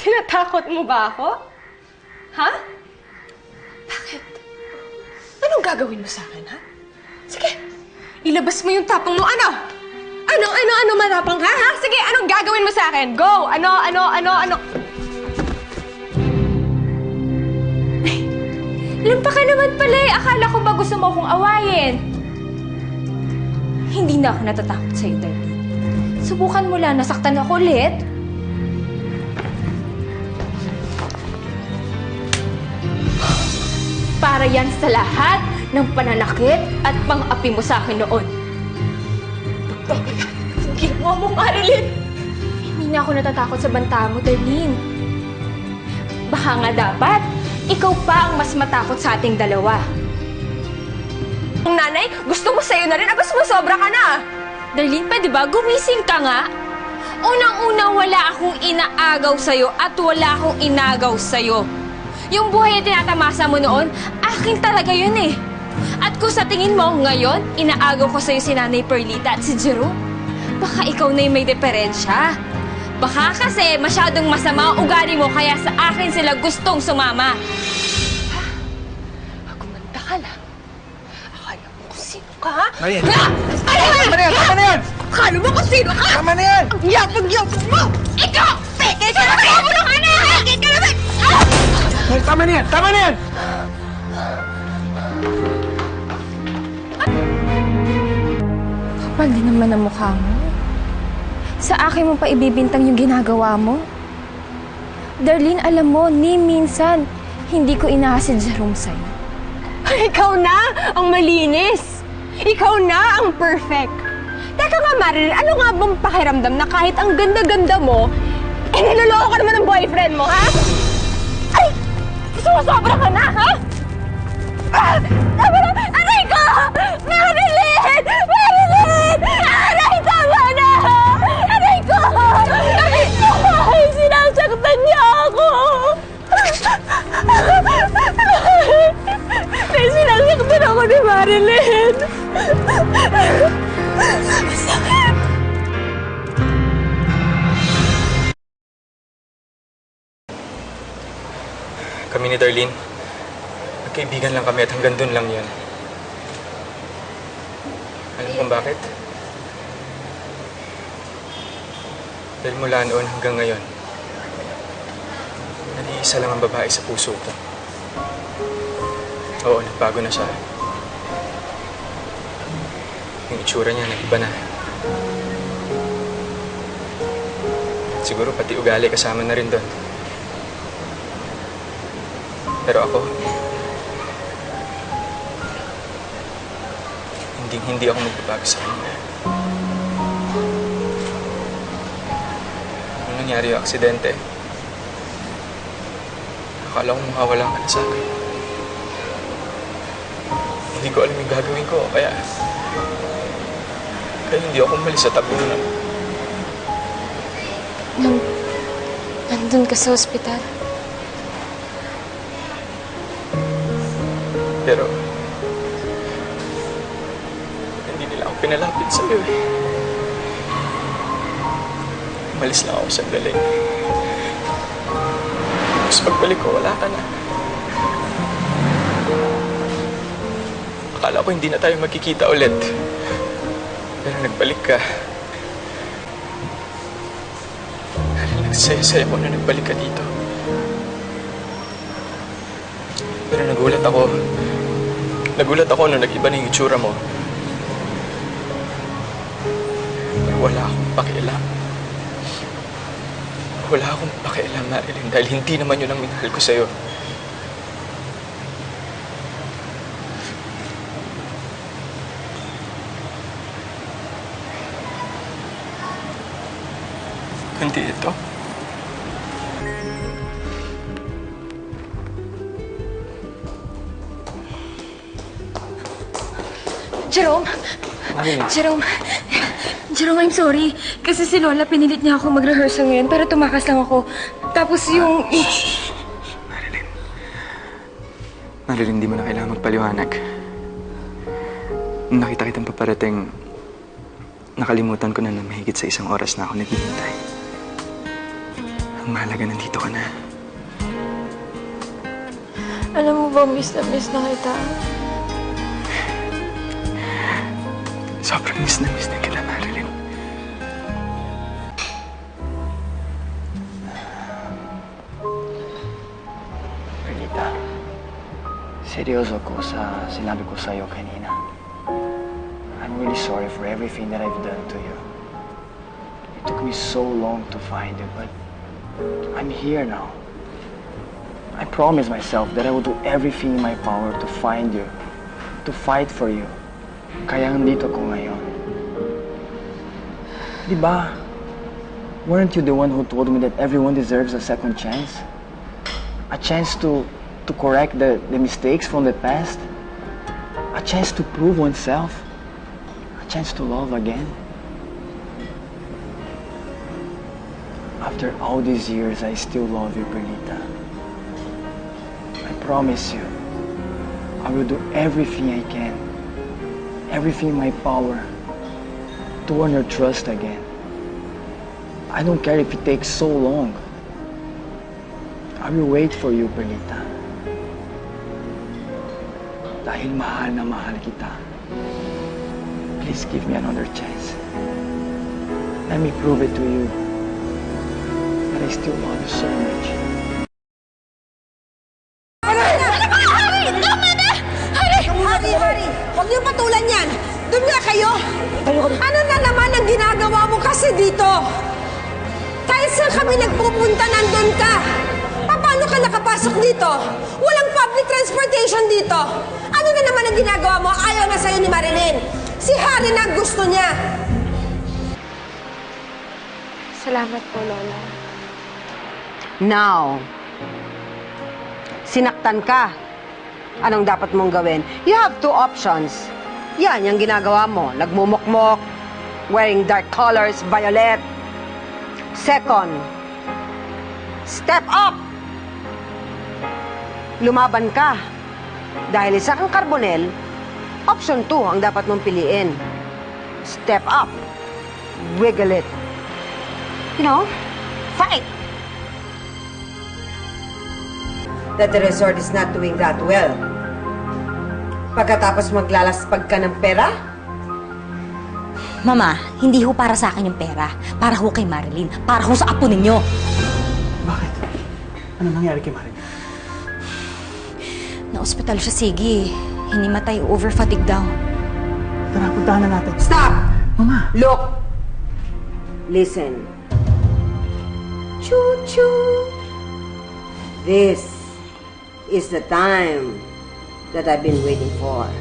Tinatakot mo ba ako? Ha? Bakit? Anong gagawin mo sa akin, ha? Sige, ilabas mo yung tapang mo. Ano? Ano, ano, ano matapang ka, ha? Sige, anong gagawin mo sa akin? Go! Ano, ano, ano, ano? Lampa ka naman pala eh. Akala ko ba gusto mo akong awayin? Hindi na ako natatakot sa'yo, Darlene. Subukan mo lang, nasaktan ako ulit. Para yan sa lahat ng pananakit at pang-api mo sa akin noon. Ang ginawa mo, Marilyn! Hindi na ako natatakot sa banta mo, Darlene. Baka nga dapat, ikaw pa ang mas matakot sa ating dalawa. Ang nanay, gusto mo sa'yo na rin. Aba, sumusobra ka na. Darlene, pwede ba? Gumising ka nga. Unang-una, wala akong inaagaw sa'yo at wala akong inagaw sa'yo. Yung buhay na tinatamasa mo noon, akin talaga yun eh. At kung sa tingin mo, ngayon, inaagaw ko sa'yo si Nanay Perlita at si Jerome, baka ikaw na yung may diferensya. Baka kasi masyadong masama ang ugali mo kaya sa akin sila gustong sumama. Agumanda ka lang. Akala mo kung sino ka, ha? Marian! Ha? Ano ba? Tama na yan! Tama na yan! Akala mo kung sino ka? Tama na yan! Ang yapag-yapag mo! Ikaw! Peke! Kaya mo nung Tama na yan! Tama na yan! Kapal din naman ang mukha mo. Sa akin mo pa ibibintang yung ginagawa mo. Darlene, alam mo, ni minsan, hindi ko inaas si Jerome sa'yo. Ikaw na ang malinis! Ikaw na ang perfect! Teka nga, Marilyn, ano nga bang pakiramdam na kahit ang ganda-ganda mo, eh niloloko ka naman ng boyfriend mo, ha? Ay! Sumusobra ka na, ha? Ah! Tama na! Aray ko! Marilyn! Marilyn! Aray, tama na! Aray ko! Aray ko! Ay, sinasaktan niya ako! Ay, sinasaktan ako ni Marilyn! Masakit! Kami ni Darlene, magkaibigan lang kami at hanggang dun lang yun. Alam kung bakit? Dahil mula noon hanggang ngayon, nag-iisa lang ang babae sa puso ko. Oo, nagbago na siya. Yung itsura niya, nag-iba na. Siguro pati ugali kasama na rin doon. Pero ako, hindi hindi ako magbabago sa kanya. Nung nangyari yung aksidente, akala ko mawawala ka na sa akin. Hindi ko alam yung gagawin ko, kaya... Kaya hindi ako umalis sa mo. Nung nandun ka sa ospital, Pero... Hindi nila ako pinalapit sa'yo eh. Umalis lang ako sandali. Tapos pagbalik ko, wala ka na. Akala ko hindi na tayo magkikita ulit. Pero nagbalik ka. Nagsaya-saya ko na nagbalik ka dito. Pero nagulat ako. Nagulat ako nung nag-iba na yung itsura mo. Wala akong pakialam. Wala akong pakialam, Marilyn, dahil hindi naman yun ang minahal ko sa'yo. Kundi ito. Jerome! Marilyn. Jerome! Jerome, I'm sorry. Kasi si Lola pinilit niya ako mag-rehearsal ngayon, pero tumakas lang ako. Tapos yung... Marilyn. Marilyn, hindi mo na kailangan magpaliwanag. Nung nakita kitang paparating, nakalimutan ko na na mahigit sa isang oras na ako naghihintay. Ang mahalaga, nandito ka na. Alam mo ba, miss na miss na kita. Miss na miss na kita, Marilyn. Perlita, seryoso ko sa sinabi ko sa'yo kanina. I'm really sorry for everything that I've done to you. It took me so long to find you, but I'm here now. I promised myself that I will do everything in my power to find you, to fight for you. Kaya nandito ko ngayon. Di ba? Weren't you the one who told me that everyone deserves a second chance? a chance to to correct the, the mistakes from the past, a chance to prove oneself, a chance to love again. After all these years, I still love you, Pernita. I promise you, I will do everything I can, everything in my power, to earn your trust again. I don't care if it takes so long. I will wait for you, Perlita. Dahil mahal na mahal kita. Please give me another chance. Let me prove it to you that I still love you so much. Hari, Hari! Huwag niyo patulan yan! Doon nga kayo! Ano na naman ang ginagawa mo kasi dito? Kahit saan kami nagpupunta, nandun ka! Paano ka nakapasok dito? Walang public transportation dito! Ano na naman ang ginagawa mo? Ayaw na sa'yo ni Marilyn! Si Hari na ang gusto niya! Salamat po, Lola. Now, sinaktan ka. Anong dapat mong gawin? You have two options. Yan, yung ginagawa mo. Nagmumukmok, wearing dark colors, violet. Second, step up. Lumaban ka. Dahil isa kang karbonel, option two ang dapat mong piliin. Step up. Wiggle it. You know, fight. that the resort is not doing that well. Pagkatapos maglalaspag ka ng pera, Mama, hindi ho para sa akin yung pera. Para ho kay Marilyn. Para ho sa apo ninyo. Bakit? Ano nangyari kay Marilyn? Na-ospital siya, sige. Hinimatay, over-fatigue daw. Tara, puntahan na natin. stop! Mama! Look! Listen. Choo-choo! This is the time that I've been waiting for.